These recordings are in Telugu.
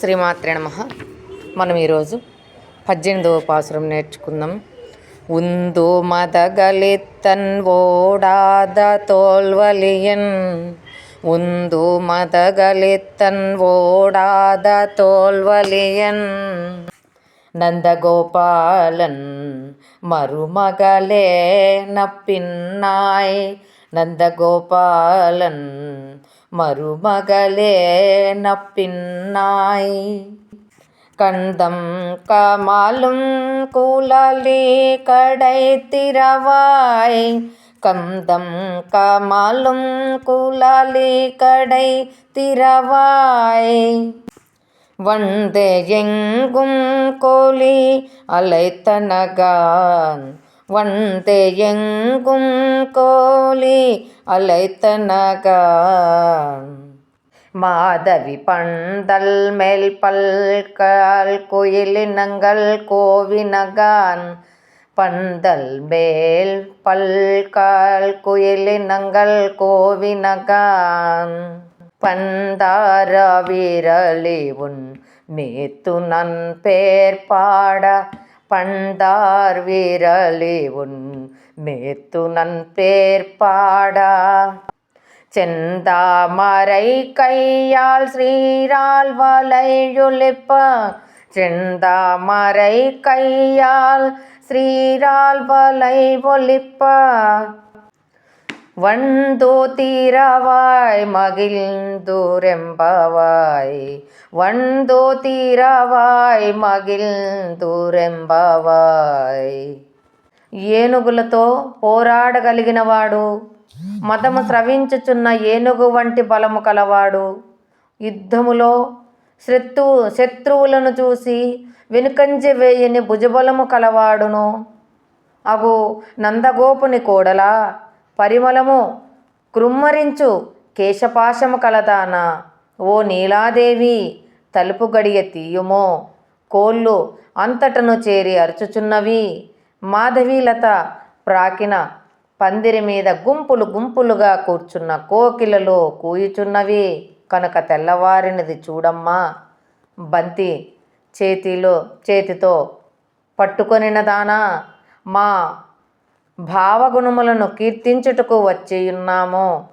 శ్రీమాత్రే నమ మనం ఈరోజు పద్దెనిమిదవ పాసురం నేర్చుకుందాం உந்து மதகளித்தன் ஓடாத தோல்வலியன் உந்து மதகளித்தன் ஓடாத தோல்வலியன் நந்தகோபாலன் மருமகளே நப்பின்னாய் நந்தகோபாலன் மருமகளே நப்பின்னாய். கந்தம் கமாலும் கூலாலி கடை திறவாய். கந்தம் கமாலும் கூலாலி கடை திறவாய். வந்து எங்கும் கோழி அலைத்தனகான். வந்து எங்கும் கோழி அலைத்தனகான் மாதவி பந்தல் மேல் பல்கால் குயிலினங்கள் கோவினகான். பந்தல் மேல் பல்கால் குயிலினங்கள் கோவினகான். பந்தார வீரலி உன் மேத்து நன் பேர் பாட பண்டார் வீரலே உன் மேத்து நன் பேர் பாடா. செந்தாமரை கையால் ஸ்ரீரால் வலையொலிப்ப செந்தாமரை கையால் ஸ்ரீரால் வலை ஒலிப்ப வந்தோ தீரவாய் மகிழ்ந்துரெம்பவாய் வந்தோ தீரவாய் மகிழ்ந்துரெம்பவாய் ఏనుగులతో పోరాడగలిగినవాడు మతము స్రవించుచున్న ఏనుగు వంటి బలము కలవాడు యుద్ధములో శత్రు శత్రువులను చూసి వెనుకంజ వేయని భుజబలము కలవాడును అగు నందగోపుని కోడలా పరిమళము కృమ్మరించు కేశపాశము కలదాన. ఓ నీలాదేవి తలుపు గడియ తీయుమో కోళ్ళు అంతటను చేరి అరుచుచున్నవి. మాధవీలత ప్రాకిన పందిరి మీద గుంపులు గుంపులుగా కూర్చున్న కోకిలలో కూయుచున్నవి. కనుక తెల్లవారినది చూడమ్మా. బంతి చేతిలో చేతితో పట్టుకొనిన దానా. మా భావగుణములను కీర్తించుటకు వచ్చి ఉన్నాము.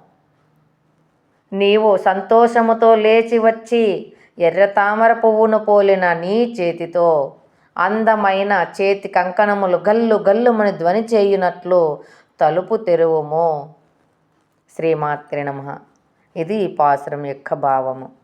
నీవు సంతోషముతో లేచి వచ్చి ఎర్ర తామర పువ్వును పోలిన నీ చేతితో అందమైన చేతి కంకణములు గల్లు గల్లుమని ధ్వని చేయునట్లు తలుపు తెరువుము. శ్రీమాత్రి నమ. ఇది ఈ పాసురం యొక్క భావము.